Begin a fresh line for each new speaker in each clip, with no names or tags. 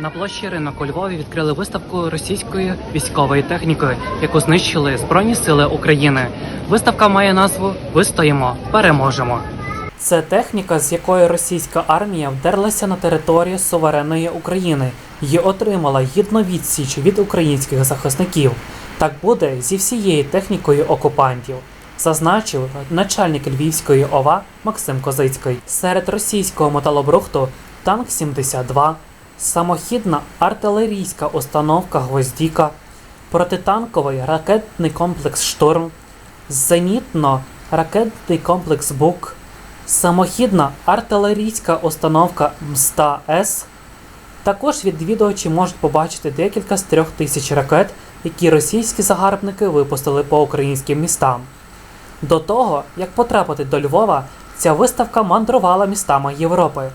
На площі ринок у Львові відкрили виставку російської військової техніки, яку знищили Збройні Сили України. Виставка має назву Вистоїмо, переможемо. Це техніка, з якої російська армія вдерлася на територію суверенної України і отримала гідну відсіч від українських захисників. Так буде зі всією технікою окупантів. Зазначив начальник Львівської ОВА Максим Козицький. Серед російського металобрухту танк 72, самохідна артилерійська установка Гвоздіка, протитанковий ракетний комплекс Штурм, зенітно-ракетний комплекс Бук, самохідна артилерійська установка МСТА С. Також відвідувачі можуть побачити декілька з трьох тисяч ракет, які російські загарбники випустили по українським містам. До того, як потрапити до Львова, ця виставка мандрувала містами Європи.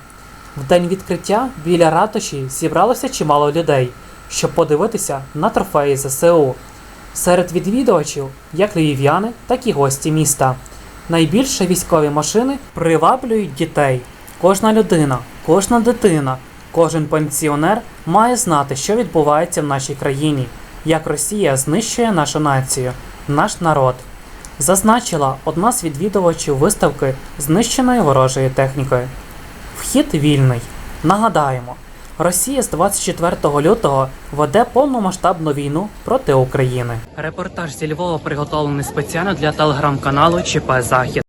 В день відкриття біля ратуші зібралося чимало людей, щоб подивитися на трофеї ЗСУ. Серед відвідувачів як львів'яни, так і гості міста. Найбільше військові машини приваблюють дітей. Кожна людина, кожна дитина, кожен пенсіонер має знати, що відбувається в нашій країні, як Росія знищує нашу націю, наш народ. Зазначила одна з відвідувачів виставки знищеної ворожої технікою. Вхід вільний. Нагадаємо, Росія з 24 лютого веде повномасштабну війну проти України. Репортаж зі Львова приготовлений спеціально для телеграм-каналу ЧП Захід.